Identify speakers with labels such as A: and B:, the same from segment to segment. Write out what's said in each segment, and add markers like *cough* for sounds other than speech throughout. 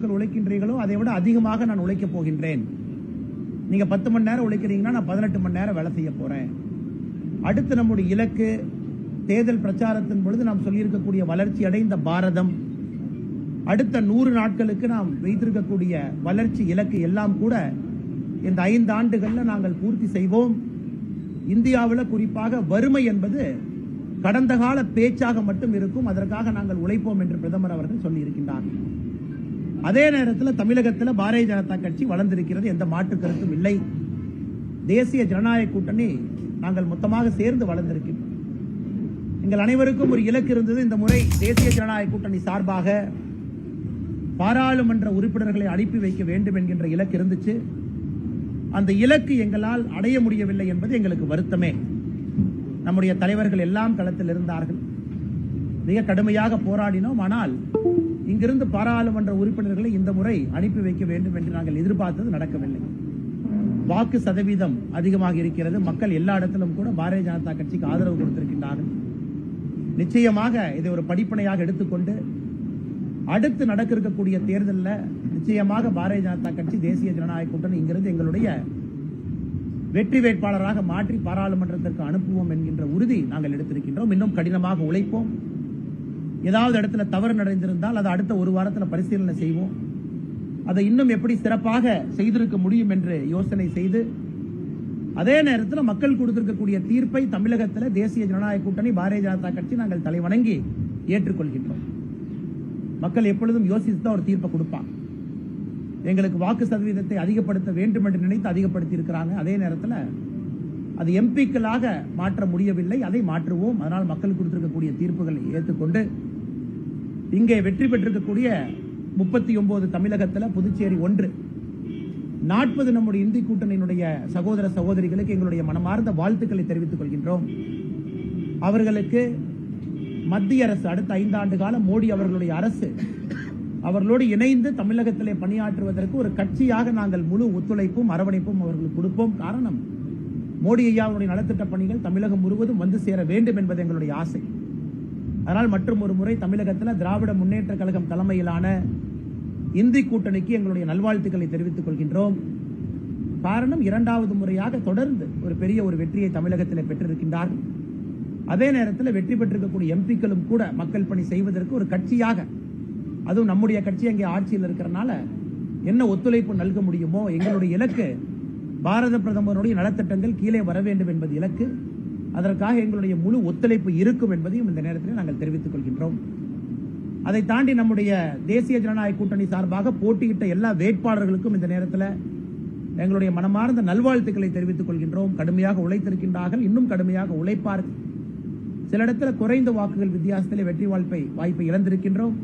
A: நாட்கள் உழைக்கின்றீர்களோ அதை விட அதிகமாக நான் உழைக்க போகின்றேன். நீங்க பத்து மணி நேரம் உழைக்கிறீங்கன்னா நான் பதினெட்டு மணி நேரம் வேலை செய்ய போறேன். அடுத்து நம்முடைய இலக்கு தேர்தல் பிரச்சாரத்தின் பொழுது நாம் சொல்லியிருக்கக்கூடிய வளர்ச்சி அடைந்த பாரதம். அடுத்த நூறு நாட்களுக்கு நாம் வைத்திருக்கக்கூடிய வளர்ச்சி இலக்கு எல்லாம் கூட இந்த ஐந்து ஆண்டுகளில் நாங்கள் பூர்த்தி செய்வோம். இந்தியாவில் குறிப்பாக வறுமை என்பது கடந்த கால பேச்சாக மட்டும் இருக்கும் அதற்காக நாங்கள் உழைப்போம் என்று பிரதமர் அவர்கள் சொல்லியிருக்கின்றார். அதே நேரத்தில் தமிழகத்தில் பாரதிய ஜனதா கட்சி வளர்ந்திருக்கிறது எந்த மாற்று கருத்தும் இல்லை. தேசிய ஜனநாயக கூட்டணி நாங்கள் மொத்தமாக சேர்ந்து வளர்ந்திருக்கிறோம் எங்கள் அனைவருக்கும் ஒரு இலக்கு இருந்தது. இந்த முறை தேசிய ஜனநாயக கூட்டணி சார்பாக பாராளுமன்ற உறுப்பினர்களை அனுப்பி வைக்க வேண்டும் என்கின்ற இலக்கு இருந்துச்சு. அந்த இலக்கு எங்களால் அடைய முடியவில்லை என்பது எங்களுக்கு வருத்தமே. நம்முடைய தலைவர்கள் எல்லாம் களத்தில் இருந்தார்கள். மிக கடுமையாக போராடினோம். ஆனால் இங்கிருந்து பாராளுமன்ற உறுப்பினர்களை இந்த முறை அனுப்பி வைக்க வேண்டும் என்று நாங்கள் எதிர்பார்த்தது நடக்கவில்லை. வாக்கு சதவீதம் அதிகமாக இருக்கிறது. மக்கள் எல்லா இடத்திலும் கூட பாரதிய ஜனதா கட்சிக்கு ஆதரவு கொடுத்திருக்கின்றார்கள். நிச்சயமாக இதை ஒரு படிப்பனையாக எடுத்துக்கொண்டு அடுத்து நடக்க இருக்கக்கூடிய தேர்தலில் நிச்சயமாக பாரதிய ஜனதா கட்சி தேசிய ஜனநாயக கூட்டணி இங்கிருந்து எங்களுடைய வெற்றி வேட்பாளராக மாற்றி பாராளுமன்றத்திற்கு அனுப்புவோம் என்கின்ற உறுதி நாங்கள் எடுத்திருக்கின்றோம். இன்னும் கடினமாக உழைப்போம். ஏதாவது இடத்துல தவறு நடந்திருந்தால் அதை அடுத்த ஒரு வாரத்தில் பரிசீலனை செய்வோம். அதை இன்னும் எப்படி சிறப்பாக செய்திருக்க முடியும் என்று யோசனை செய்து அதே நேரத்தில் மக்கள் கொடுத்திருக்கக்கூடிய தீர்ப்பை தமிழகத்தில் தேசிய ஜனநாயக கூட்டணி பாரதிய ஜனதா கட்சி நாங்கள் தலைவணங்கி ஏற்றுக்கொள்கின்றோம். மக்கள் எப்பொழுதும் யோசித்து தான் ஒரு தீர்ப்பை கொடுப்பான் எங்களுக்கு வாக்கு சதவீதத்தை அதிகப்படுத்த வேண்டும் என்று நினைத்து அதிகப்படுத்தி இருக்கிறாங்க அதே நேரத்தில் அது எம்பிக்களாக மாற்ற முடியவில்லை. அதை மாற்றுவோம். அதனால் மக்கள் கொடுத்திருக்கக்கூடிய தீர்ப்புகளை ஏற்றுக்கொண்டு இங்கே வெற்றி பெற்றிருக்கக்கூடிய முப்பத்தி ஒன்பது தமிழகத்தில் புதுச்சேரி ஒன்று. நாற்பது நம்முடைய இந்தி கூட்டணியினுடைய சகோதர சகோதரிகளுக்கு எங்களுடைய மனமார்ந்த வாழ்த்துக்களை தெரிவித்துக் கொள்கின்றோம். அவர்களுக்கு மத்திய அரசு அடுத்த ஐந்தாண்டு காலம் மோடி அவர்களுடைய அரசு அவர்களோடு இணைந்து தமிழகத்திலே பணியாற்றுவதற்கு ஒரு கட்சியாக நாங்கள் முழு ஒத்துழைப்பும் அரவணைப்பும் அவர்களுக்கு கொடுப்போம். காரணம் மோடி ஐயாவுடைய நலத்திட்ட பணிகள் தமிழகம் முழுவதும் வந்து சேர வேண்டும் என்பது எங்களுடைய ஆசை. அதனால் மற்றும் ஒரு முறை தமிழகத்தில் திராவிட முன்னேற்ற கழகம் தலைமையிலான இந்தி கூட்டணிக்கு எங்களுடைய நல்வாழ்த்துக்களை தெரிவித்துக் கொள்கின்றோம். காரணம் இரண்டாவது முறையாக தொடர்ந்து ஒரு பெரிய ஒரு வெற்றியை தமிழகத்தில் பெற்றிருக்கின்றார்கள். அதே நேரத்தில் வெற்றி பெற்றிருக்கக்கூடிய எம்பிக்களும் கூட மக்கள் பணி செய்வதற்கு ஒரு கட்சியாக அதுவும் நம்முடைய கட்சி அங்கே ஆட்சியில் இருக்கிறனால என்ன ஒத்துழைப்பு நல்க முடியுமோ எங்களுடைய இலக்கு பாரத பிரதமருடைய நலத்திட்டங்கள் கீழே வர வேண்டும் என்பது இலக்கு. அதற்காக எங்களுடைய முழு ஒத்துழைப்பு இருக்கும் என்பதையும் இந்த நேரத்தில் நாங்கள் தெரிவித்துக் கொள்கின்றோம். அதை தாண்டி நம்முடைய தேசிய ஜனநாயக கூட்டணி சார்பாக போட்டியிட்ட எல்லா வேட்பாளர்களுக்கும் இந்த நேரத்தில் எங்களுடைய மனமார்ந்த நல்வாழ்த்துக்களை தெரிவித்துக் கொள்கின்றோம். கடுமையாக உழைத்திருக்கின்றார்கள். இன்னும் கடுமையாக உழைப்பார்கள் சில இடத்துல குறைந்த வாக்குகள் வித்தியாசத்திலே வெற்றி வாய்ப்பை வாய்ப்பை இழந்திருக்கின்றோம்.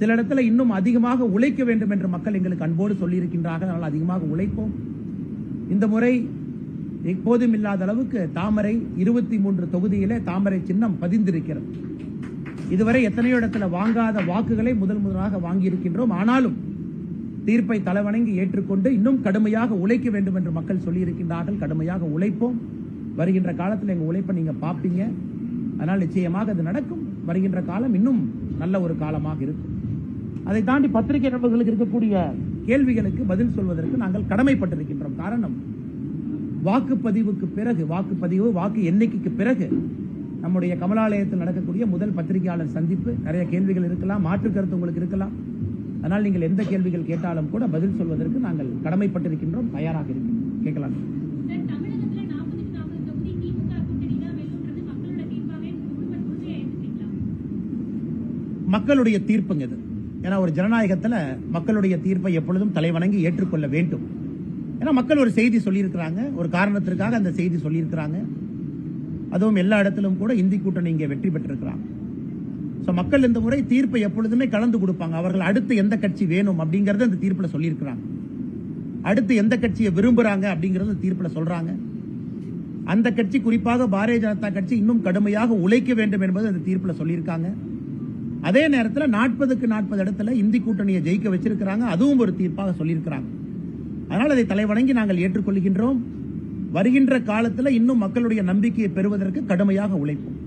A: சில இடத்துல இன்னும் அதிகமாக உழைக்க வேண்டும் என்று மக்கள் எங்களுக்கு அன்போடு சொல்லியிருக்கின்றார்கள். அதனால் அதிகமாக உழைப்போம். இந்த முறை எப்போதும் இல்லாத அளவுக்கு தாமரை இருபத்தி மூன்று தொகுதியிலே தாமரை சின்னம் பதிந்திருக்கிறது. இதுவரை எத்தனையோ இடத்துல வாங்காத வாக்குகளை முதல் முதலாக வாங்கியிருக்கின்றோம். ஆனாலும் தீர்ப்பை தலைவணங்கி ஏற்றுக்கொண்டு இன்னும் கடுமையாக உழைக்க வேண்டும் என்று மக்கள் சொல்லியிருக்கின்றார்கள். கடுமையாக உழைப்போம். வருகின்ற காலத்தில் எங்கள் உழைப்பை நீங்கள் பார்ப்பீங்க. அதனால் நிச்சயமாக அது நடக்கும். வருகின்ற காலம் இன்னும் நல்ல ஒரு காலமாக இருக்கும். அதை தாண்டி பத்திரிகை நண்பர்களுக்கு இருக்கக்கூடிய கேள்விகளுக்கு பதில் சொல்வதற்கு நாங்கள் கடமைப்பட்டிருக்கின்றோம். காரணம் வாக்குப்பதிவுக்கு பிறகு வாக்குப்பதிவு வாக்கு எண்ணிக்கைக்கு பிறகு நம்முடைய கமலாலயத்தில் நடக்கக்கூடிய முதல் பத்திரிகையாளர் சந்திப்பு நிறைய கேள்விகள் இருக்கலாம் மாற்று கருத்து உங்களுக்கு இருக்கலாம். அதனால் நீங்கள் எந்த கேள்விகள் கேட்டாலும் கூட பதில் சொல்வதற்கு நாங்கள் கடமைப்பட்டிருக்கின்றோம் தயாராக இருக்கின்றோம். கேட்கலாம்.
B: சார், தமிழகத்துல 40க்கு 40 தொகுதி திமுக கூட்டணி தான் வெல்லுன்றது மக்களோட தீர்ப்பாவே முழுமை முழுமையா ஏத்துப்பீங்களா?
A: மக்களுடைய தீர்ப்புங்க இது. ஏன்னா ஒரு ஜனநாயகத்துல மக்களுடைய தீர்ப்பை எப்பொழுதும் தலைவணங்கி ஏற்றுக்கொள்ள வேண்டும். ஏன்னா மக்கள் ஒரு செய்தி சொல்லியிருக்கிறாங்க. ஒரு காரணத்திற்காக அந்த செய்தி சொல்லியிருக்கிறாங்க. அதுவும் எல்லா இடத்திலும் கூட இந்தி கூட்டணி இங்கே வெற்றி பெற்றிருக்கிறாங்க. ஸோ மக்கள் இந்த முறை தீர்ப்பை எப்பொழுதுமே கலந்து கொடுப்பாங்க. அவர்கள் அடுத்து எந்த கட்சி வேணும் அப்படிங்கறத இந்த தீர்ப்பில் சொல்லியிருக்கிறாங்க. அடுத்து எந்த கட்சியை விரும்புகிறாங்க அப்படிங்கறத தீர்ப்பில் சொல்றாங்க. அந்த கட்சி குறிப்பாக பாரதிய ஜனதா கட்சி இன்னும் கடுமையாக உழைக்க வேண்டும் என்பது அந்த தீர்ப்பில் சொல்லியிருக்காங்க. அதே நேரத்தில் நாற்பதுக்கு நாற்பது இடத்துல இந்தி கூட்டணியை ஜெயிக்க வச்சிருக்கிறாங்க. அதுவும் ஒரு தீர்ப்பாக சொல்லியிருக்கிறாங்க. அதனால் அதை தலைவணங்கி நாங்கள் ஏற்றுக்கொள்கின்றோம். வருகின்ற காலத்தில் இன்னும் மக்களுடைய நம்பிக்கையை பெறுவதற்கு கடுமையாக உழைப்போம்.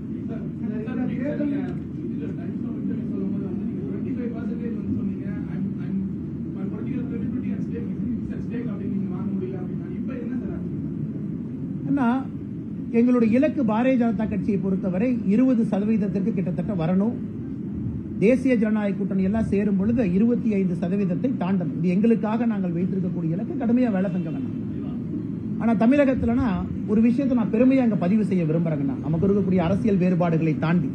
A: எங்களுடைய இலக்கு பாரதிய ஜனதா கட்சியை பொறுத்தவரை இருபது சதவீதத்திற்கு கிட்டத்தட்ட வரணும். தேசிய ஜனநாயக கூட்டணி எல்லாம் சேரும் பொழுது இருபத்தி ஐந்து சதவீதத்தை தாண்டணும். இது எங்களுக்காக நாங்கள் வைத்திருக்கக்கூடிய இலக்கு. கடுமையா வேலை செஞ்ச வேணாம். ஆனா தமிழகத்துலனா ஒரு விஷயத்தை நான் பெருமையா அங்க பதிவு செய்ய விரும்புறேங்கண்ணா. நமக்கு இருக்கக்கூடிய அரசியல் வேறுபாடுகளை தாண்டி.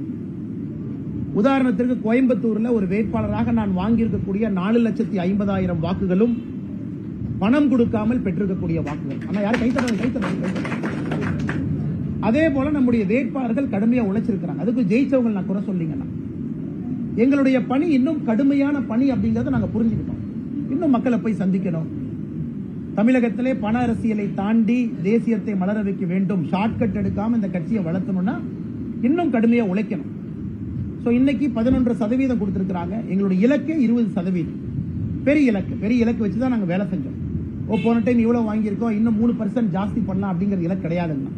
A: உதாரணத்திற்கு கோயம்புத்தூர்ல ஒரு வேட்பாளராக நான் வாங்கியிருக்கக்கூடிய நாலு லட்சத்தி ஐம்பதாயிரம் வாக்குகளும் பணம் கொடுக்காமல் பெற்றிருக்கக்கூடிய வாக்குகள். ஆனா யாரும் கைத்தறாங்க கைத்தறாங்க அதே போல நம்முடைய வேட்பாளர்கள் கடுமையா உழைச்சிருக்கிறாங்க. அதுக்கு ஜெயிச்சவங்க நான் குறை சொல்லிங்கன்னா எங்களுடைய பணி இன்னும் கடுமையான பணி அப்படிங்கறத நாங்க புரிஞ்சுக்கிட்டோம். இன்னும் மக்களை போய் சந்திக்கணும். தமிழகத்திலே பண அரசியலை தாண்டி தேசியத்தை மலர வைக்க வேண்டும். ஷார்ட்கட் எடுக்காம இந்த கட்சியை வளர்த்தணும்னா இன்னும் கடுமையா உழைக்கணும். ஸோ இன்னைக்கு பதினொன்று சதவீதம் கொடுத்துருக்குறாங்க. எங்களுடைய இலக்கே இருபது சதவீதம். பெரிய இலக்கு. பெரிய இலக்கு வச்சு தான் நாங்கள் வேலை செஞ்சோம். ஓ போன டைம் இவ்வளோ வாங்கியிருக்கோம். இன்னும் மூணு பர்சன்ட் ஜாஸ்தி பண்ணலாம் அப்படிங்கிற இலக்கு கிடையாதுங்க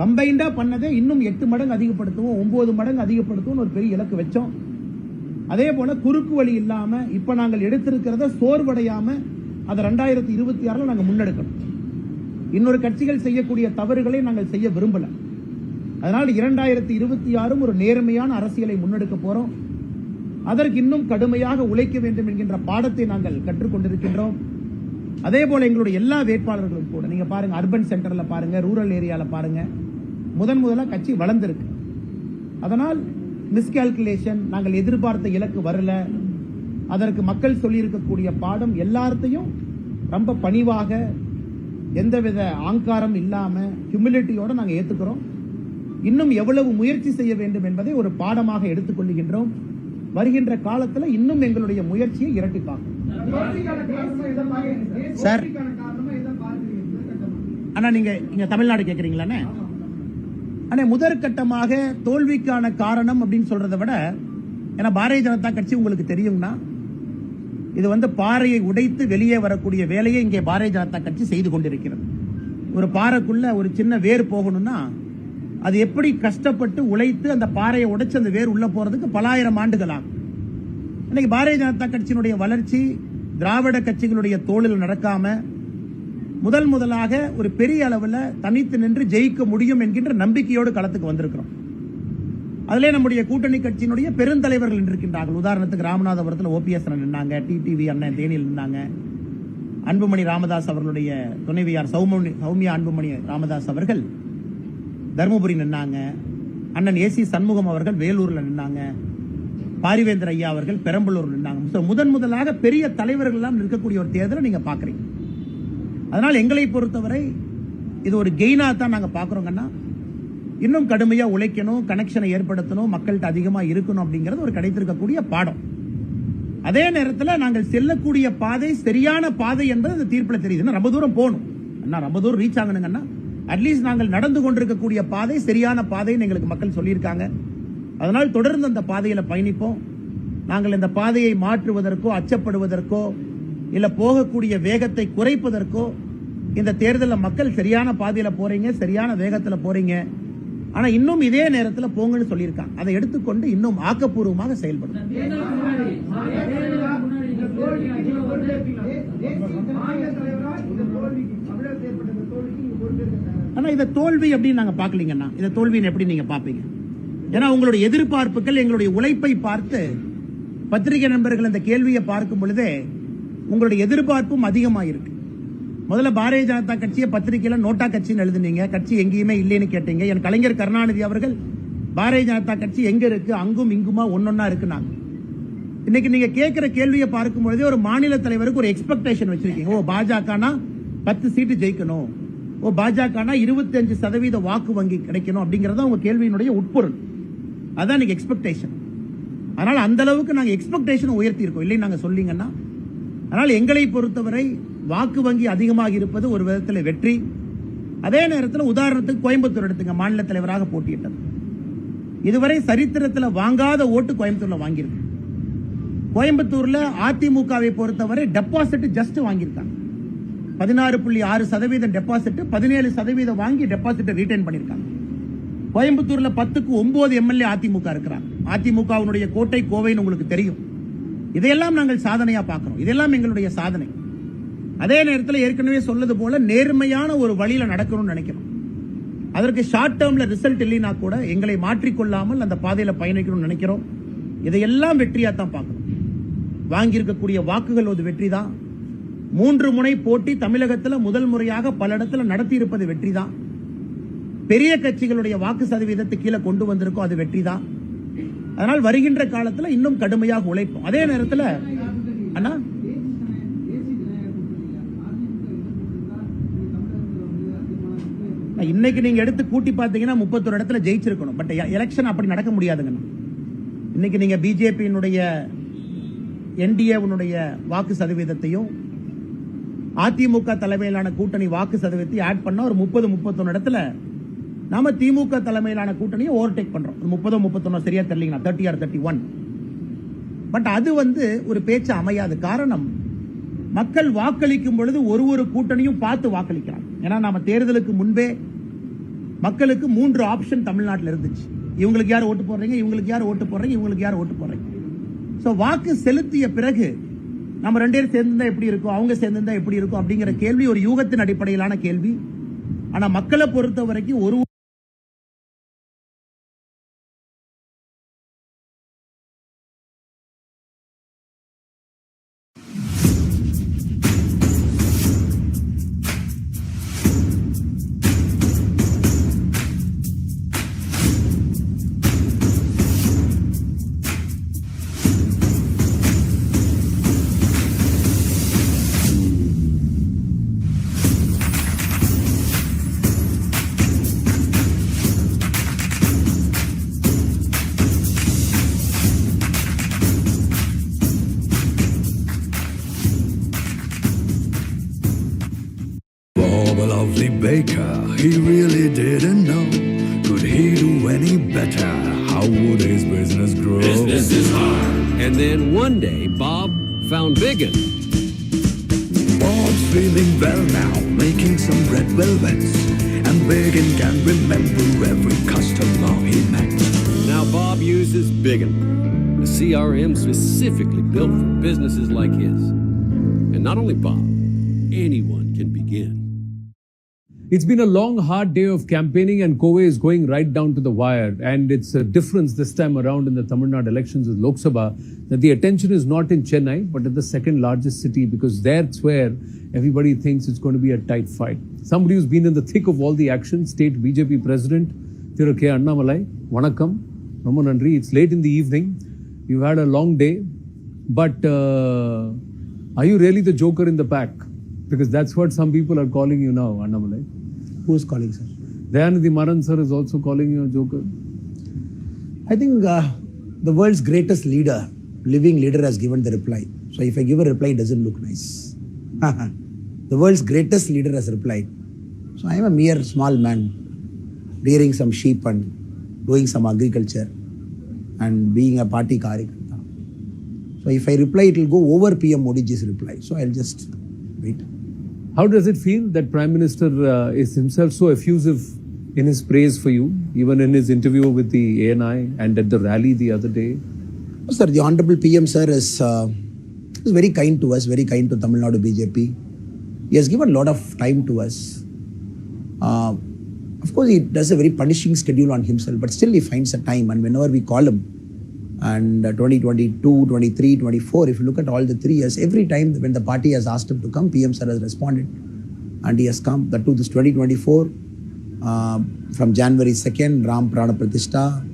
A: கம்பைண்டா பண்ணதே இன்னும் எட்டு மடங்கு அதிகப்படுத்துவோம். ஒன்பது மடங்கு அதிகப்படுத்துவோம் ஒரு பெரிய இலக்கு வச்சோம். அதே போல குறுக்கு வழி இல்லாம இப்ப நாங்கள் எடுத்திருக்கிறத சோர்வடையாம அதை ரெண்டாயிரத்தி இருபத்தி ஆறுல நாங்க முன்னெடுக்கணும். இன்னொரு கட்சிகள் செய்யக்கூடிய தவறுகளை நாங்கள் செய்ய விரும்பல. அதனால் இரண்டாயிரத்தி இருபத்தி ஆறும் ஒரு நேர்மையான அரசியலை முன்னெடுக்க போறோம். அதற்கு இன்னும் கடுமையாக உழைக்க வேண்டும் என்கின்ற பாடத்தை நாங்கள் கற்றுக்கொண்டிருக்கின்றோம். அதே போல எங்களுடைய எல்லா வேட்பாளர்களும் கூட நீங்க பாருங்க அர்பன் சென்டர்ல பாருங்க ரூரல் ஏரியால பாருங்க முதன் முதலா கட்சி வளர்ந்திருக்கு. அதனால் மிஸ்கால்குலேஷன் நாங்கள் எதிர்பார்த்த இலக்கு வரல. அதற்கு மக்கள் சொல்லியிருக்கக்கூடிய பாடம் எல்லாத்தையும் ரொம்ப பணிவாக எந்தவித ஆங்காரம் இல்லாம ஹியூமிலிட்டியோட நாங்க ஏத்துக்கிறோம். இன்னும் எவ்வளவு முயற்சி செய்ய வேண்டும் என்பதை ஒரு பாடமாக எடுத்துக்கொள்கின்றோம் வருகின்ற காலத்துல இன்னும் எங்களுடைய முயற்சியை இரட்டிப்பாக்கும் சார். அண்ணா நீங்க இங்க தமிழ்நாடு கேக்குறீங்களாண்ணே? ஆனா முதற்கட்டமாக தோல்விக்கான காரணம் அப்படின்னு சொல்றதை விட ஏன்னா பாரதிய ஜனதா கட்சி உங்களுக்கு தெரியும்னா இது வந்து பாறையை உடைத்து வெளியே வரக்கூடிய வேலையை இங்கே பாரதிய ஜனதா கட்சி செய்து கொண்டிருக்கிறது. ஒரு பாறைக்குள்ள ஒரு சின்ன வேர் போகணும்னா அது எப்படி கஷ்டப்பட்டு உழைத்து அந்த பாறையை உடைச்சு அந்த வேர் உள்ள போறதுக்கு பலாயிரம் ஆண்டுகள் ஆகும். இன்னைக்கு பாரதிய ஜனதா கட்சியினுடைய வளர்ச்சி திராவிட கட்சிகளுடைய தோளில் நடக்காம முதல் முதலாக ஒரு பெரிய அளவில் தனித்து நின்று ஜெயிக்க முடியும் என்கின்ற நம்பிக்கையோடு களத்துக்கு வந்திருக்கிறோம். அதிலே நம்முடைய கூட்டணி கட்சியினுடைய பெருந்தலைவர்கள் நின்றிருக்கின்றார்கள். உதாரணத்துக்கு ராமநாதபுரத்தில் ஓபிஎஸ் நின்னாங்க டிடிவி அண்ணன் தேனியில் நின்னாங்க அன்புமணி ராமதாஸ் அவர்களுடைய துணைவியார் சௌமணி சௌமியா அன்புமணி ராமதாஸ் அவர்கள் தருமபுரி நின்னாங்க அண்ணன் ஏசி சண்முகம் அவர்கள் வேலூரில் நின்னாங்க பாரிவேந்தர் ஐயா அவர்கள் பெரம்பலூர் நின்னாங்க. முதன் முதலாக பெரிய தலைவர்கள் எல்லாம் ஒரு தேர்தலை நீங்க பாக்குறீங்க அதனால் எங்களை பொறுத்தவரை இது ஒரு கெய்னாக தான் நாங்கள் பார்க்குறோங்கன்னா இன்னும் கடுமையாக உழைக்கணும் கனெக்ஷனை ஏற்படுத்தணும் மக்கள்கிட்ட அதிகமாக இருக்கணும் அப்படிங்கிறது ஒரு கிடைத்திருக்கக்கூடிய பாடம். அதே நேரத்தில் நாங்கள் செல்லக்கூடிய பாதை சரியான பாதை என்பது அந்த தீர்ப்பில் தெரியுது. ரொம்ப தூரம் போகணும். அண்ணா ரொம்ப தூரம் ரீச் ஆகணுங்கன்னா அட்லீஸ்ட் நாங்கள் நடந்து கொண்டிருக்கக்கூடிய பாதை சரியான பாதைன்னு எங்களுக்கு மக்கள் சொல்லியிருக்காங்க. அதனால் தொடர்ந்து அந்த பாதையில் பயணிப்போம். நாங்கள் இந்த பாதையை மாற்றுவதற்கோ அச்சப்படுவதற்கோ இல்லை போகக்கூடிய வேகத்தை குறைப்பதற்கோ இந்த தேர்தலில் மக்கள் சரியான பாதையில் போறீங்க சரியான வேகத்தில் போறீங்க. ஆனா இன்னும் இதே நேரத்தில் போங்கன்னு சொல்லியிருக்காங்க. அதை எடுத்துக்கொண்டு இன்னும் ஆக்கப்பூர்வமாக செயல்படும். ஆனா இதை தோல்வி அப்படின்னு நாங்க பாக்கலீங்கண்ணா இதை தோல்வின்னு எப்படி நீங்க பாப்பீங்க ஏன்னா உங்களுடைய எதிர்பார்ப்புகள் எங்களுடைய உழைப்பை பார்த்து பத்திரிகை நண்பர்கள் இந்த கேள்வியை பார்க்கும் பொழுதே உங்களுடைய எதிர்பார்ப்பும் அதிகமாக இருக்கு முதல்ல பாரதிய ஜனதா கட்சியை பத்திரிகையில நோட்டா கட்சின்னு எழுதுனீங்க. கட்சி எங்கேயுமே இல்லைன்னு கேட்டீங்க. என் கலைஞர் கருணாநிதி அவர்கள் பாரதிய ஜனதா கட்சி எங்க இருக்கு? அங்கும் இங்குமா ஒன்னொன்னா இருக்குனாங்க. இன்னைக்கு நீங்க கேட்கிற கேள்வியை பார்க்கும் பொழுதே ஒரு மாநில தலைவருக்கு ஒரு எக்ஸ்பெக்டேஷன் வச்சிருக்கீங்க. ஓ பாஜகனா பத்து சீட்டு ஜெயிக்கணும். ஓ பாஜகனா இருபத்தஞ்சு சதவீத வாக்கு வங்கி கிடைக்கணும் அப்படிங்கறத உங்க கேள்வியினுடைய உட்பொருள். அதான் நீங்க எக்ஸ்பெக்டேஷன் அதனால அந்த அளவுக்கு நாங்க எக்ஸ்பெக்டேஷன் உயர்த்தி இருக்கோம் இல்லை நாங்க சொல்லீங்கன்னா அதனால் எங்களை பொறுத்தவரை வாக்கு வங்கி அதிகமாக இருப்பது ஒரு விதத்தில் வெற்றி. அதே நேரத்தில் உதாரணத்துக்கு கோயம்புத்தூர் எடுத்துங்க மாநில தலைவராக போட்டியிட்டது. இதுவரை சரித்திரத்தில் வாங்காத ஓட்டு கோயம்புத்தூர்ல வாங்கியிருக்கு. கோயம்புத்தூர்ல அதிமுகவை பொறுத்தவரை டெபாசிட் ஜஸ்ட் வாங்கியிருக்காங்க. பதினாறு புள்ளி ஆறு சதவீதம் டெபாசிட் பதினேழு சதவீதம் வாங்கி டெபாசிட் ரீட்டைன் பண்ணியிருக்காங்க. கோயம்புத்தூர்ல பத்துக்கு ஒன்பது எம்எல்ஏ அதிமுக இருக்கிறாங்க. அதிமுகவினுடைய கோட்டை கோவைன்னு உங்களுக்கு தெரியும். இதையெல்லாம் நாங்கள் சாதனையா பார்க்கிறோம். இதெல்லாம் எங்களுடைய சாதனை. அதே நேரத்தில் ஏற்கனவே சொன்னது போல நேர்மையான ஒரு வழியில நடக்கணும்னு நினைக்கிறோம் அதற்கு ஷார்ட் டேர்ம்ல ரிசல்ட் இல்லைனா கூட எங்களை மாற்றிக்கொள்ளாமல் அந்த பாதையில பயணிக்கணும்னு நினைக்கிறோம். இதையெல்லாம் வெற்றியா தான் பார்க்கணும். வாங்கியிருக்கக்கூடிய வாக்குகள் ஒரு வெற்றி தான் மூன்று முனை போட்டி தமிழகத்தில் முதல் முறையாக பல இடத்துல நடத்தி இருப்பது வெற்றி தான் பெரிய கட்சிகளுடைய வாக்கு சதவீதத்தை கீழே கொண்டு வந்திருக்கோம் அது வெற்றி தான் அதனால் வருகின்ற காலத்தில் இன்னும் கடுமையாக உழைப்போம். அதே நேரத்தில் அண்ணா நான் இன்னைக்கு நீங்க எடுத்து கூட்டி பார்த்தீங்கன்னா முப்பத்தொரு இடத்துல ஜெயிச்சிருக்கணும். பட் எலெக்ஷன் அப்படி நடக்க முடியாதுங்கண்ணா. இன்னைக்கு நீங்க பிஜேபியினுடைய என்டிஏனுடைய வாக்கு சதவீதத்தையும் அதிமுக தலைமையிலான கூட்டணி வாக்கு சதவீதத்தையும் ஆட் பண்ண ஒரு முப்பது முப்பத்தொன்னு இடத்துல நாம திமுக தலைமையிலான கூட்டணியை ஓவர்டேக் பண்றோம். முப்பதோ முப்பத்தொன்னு சரியா தெரியலீங்களா? Thirty or thirty one but அது வந்து ஒரு பேச்சு அமையாது. காரணம் மக்கள் வாக்களிக்கும் பொழுது ஒரு ஒரு கூட்டணியும் பார்த்து வாக்களிக்கிறாங்க. ஏன்னா நாம தேர்தலுக்கு முன்பே மக்களுக்கு மூன்று ஆப்ஷன் தமிழ்நாட்டில் இருந்துச்சு. இவங்களுக்கு யார் ஓட்டு போடுறீங்க? இவங்களுக்கு யார் ஓட்டு போடுறீங்க? இவங்களுக்கு யார் ஓட்டு போடுறீங்க? ஸோ வாக்கு செலுத்திய பிறகு நம்ம ரெண்டு பேரும் சேர்ந்துருந்தா எப்படி இருக்கும்? அவங்க சேர்ந்துருந்தா எப்படி இருக்கும்? அப்படிங்கிற கேள்வி ஒரு யூகத்தின் அடிப்படையிலான கேள்வி. ஆனா மக்களை பொறுத்த வரைக்கும் ஒரு
C: baker, he really didn't know. Could he do any better? How would his business grow?
D: Business is hard. And then one day, Bob found Biggin.
C: Bob's feeling well now, making some red velvets. And Biggin can remember every customer he met.
D: Now Bob uses Biggin, a CRM specifically built for businesses like his. And not only Bob,
E: It's been a long, hard day of campaigning, and Kowe is going right down to the wire. And it's a difference this time around in the Tamil Nadu elections with Lok Sabha that the attention is not in Chennai, but at the second largest city because that's where everybody thinks it's going to be a tight fight. Somebody who's been in the thick of all the action, State BJP President Thiru K. Annamalai, Vanakkam, ரொம்ப நன்றி. It's late in the evening. You've had a long day, but uh, are you really the joker in the pack? Because that's what some people are calling you now, Annamalai.
F: Who's calling, sir?
E: Dayanidhi Maran sir is also calling you a joker.
F: I think uh, the world's greatest leader, living leader, has given the reply. So if I give a reply, it doesn't look nice. *laughs* the world's greatest leader has replied. So I am a mere small man, rearing some sheep and doing some agriculture and being a party karyakarta. So if I reply, it will go over PM Modi's reply. So I'll just wait.
E: How does it feel that Prime Minister uh, is himself so effusive in his praise for you, even in his interview with the ANI and at the rally the other day?
F: Sir, the Honorable PM sir is, uh, is very kind to us, very kind to Tamil Nadu BJP. He has given a lot of time to us. Uh, of course, he does a very punishing schedule on himself, but still he finds a time. And whenever we call him, and uh, 2022, 23, 24, if you look at all the three years, every time when the party has asked him to come, PM sir has responded. And he has come. That to this 2024, uh, from January 2nd, Ram Prana Pratishtha,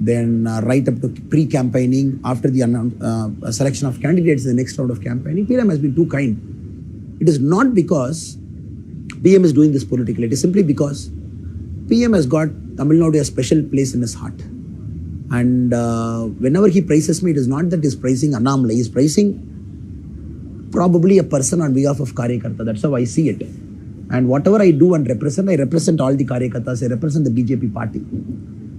F: then uh, right up to pre-campaigning, after the selection of candidates the next round of campaigning, PM has been too kind. It is not because PM is doing this politically. It is simply because PM has got Tamil Nadu a special place in his heart. And uh, whenever he praises me, it is not that he's praising Annamalai. He's praising probably a person on behalf of Karyakarta. That's how I see it. And whatever I do and represent, I represent all the Karyakartas. I represent the BJP party.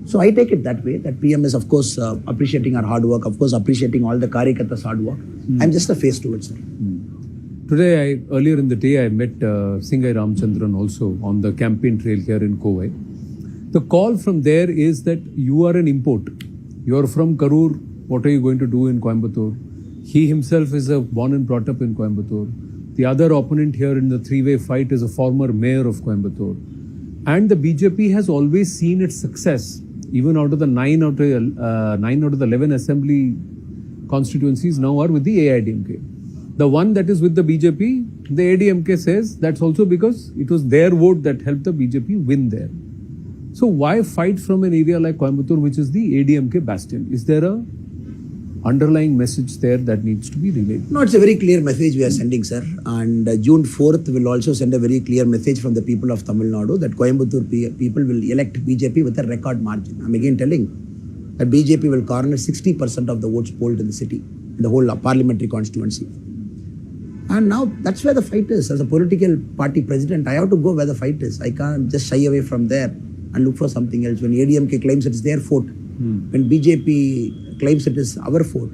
F: So I take it that way. That PM is, of course, uh, appreciating our hard work. Of course, appreciating all the Karyakartas' hard work. I'm just a face to it, sir.
E: Today, I, earlier in the day, I met uh, Singai Ramchandran also on the campaign trail here in Kovai. The call from there is that you are an import. You are from Karur. What are you going to do in Coimbatore? He himself is a born and brought up in Coimbatore. The other opponent here in the three-way fight is a former mayor of Coimbatore. And the BJP has always seen its success, even out of the nine out of uh, nine out of the eleven assembly constituencies now are with the AIDMK. The one that is with the BJP, the ADMK says that's also because it was their vote that helped the BJP win there. So why fight from an area like Coimbatore, which is the ADMK bastion? Is there a underlying message there that needs to be relayed?
A: No, it's a very clear message we are sending, sir. And uh, June 4th will also send a very clear message from the people of Tamil Nadu that Coimbatore pe- people will elect BJP with a record margin. I'm again telling that BJP will garner 60% of the votes polled in the city, in the whole uh, parliamentary constituency. And now that's where the fight is. As a political party president, I have to go where the fight is. I can't just shy away from there and look for something else. When ADMK claims it's their fort, when BJP claims it is our fort,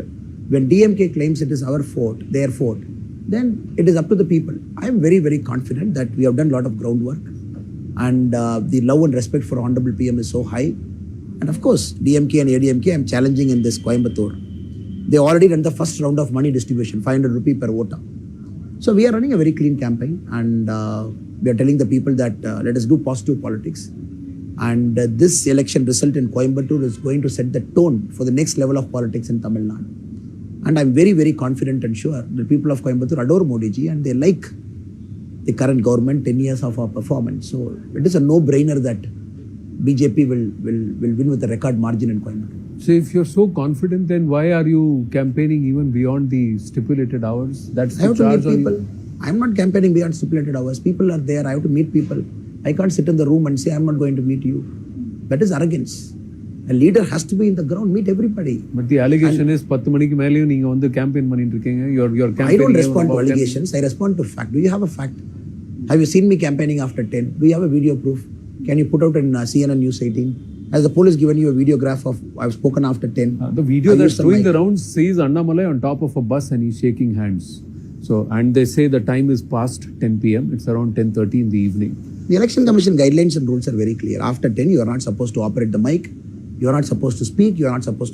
A: when DMK claims it is our fort, their fort, then it is up to the people. I am very, very confident that we have done a lot of groundwork and uh, the love and respect for Honorable PM is so high. And of course, DMK and ADMK, I'm challenging in this Coimbatore. They already done the first round of money distribution, 500 rupee per voter. So we are running a very clean campaign, and uh, we are telling the people that uh, let us do positive politics. And uh, this election result in Coimbatore is going to set the tone for the next level of politics in Tamil Nadu. And I'm very, very confident and sure the people of Coimbatore adore Modi ji and they like the current government, 10 years of our performance. So it is a no-brainer that BJP will, will, will win with a record margin in Coimbatore.
E: So if you're so confident, then why are you campaigning even beyond the stipulated hours? That's
A: I
E: the
A: have to meet people. I'm not campaigning beyond stipulated hours. People are there. I have to meet people. I can't sit in the room and say, I'm not going to meet you. That is arrogance. A leader has to be in the ground, meet everybody.
E: But the allegation is பத்து மணிக்கு மேலேயும் நீங்க வந்து campaign பண்ணிட்டு இருக்கீங்க. You're you're
A: I
E: campaigning.
A: don't
E: even
A: respond to
E: about 10
A: allegations. I respond to fact. Do you have a fact? Have you seen me campaigning after 10? Do you have a video proof? Can you put out in uh, CNN News 18? Has the police given you a videograph of I've spoken after 10?
E: Uh, the video
A: I
E: that's
A: used the
E: doing
A: mic.
E: the rounds says Annamalai on top of a bus and he's shaking hands. So and they say the time is past 10 p.m. It's around 10:30 in the evening.
A: The Election Commission guidelines and rules are very clear. After 10, you are not supposed to operate the mic. You are not supposed to speak. You are not supposed to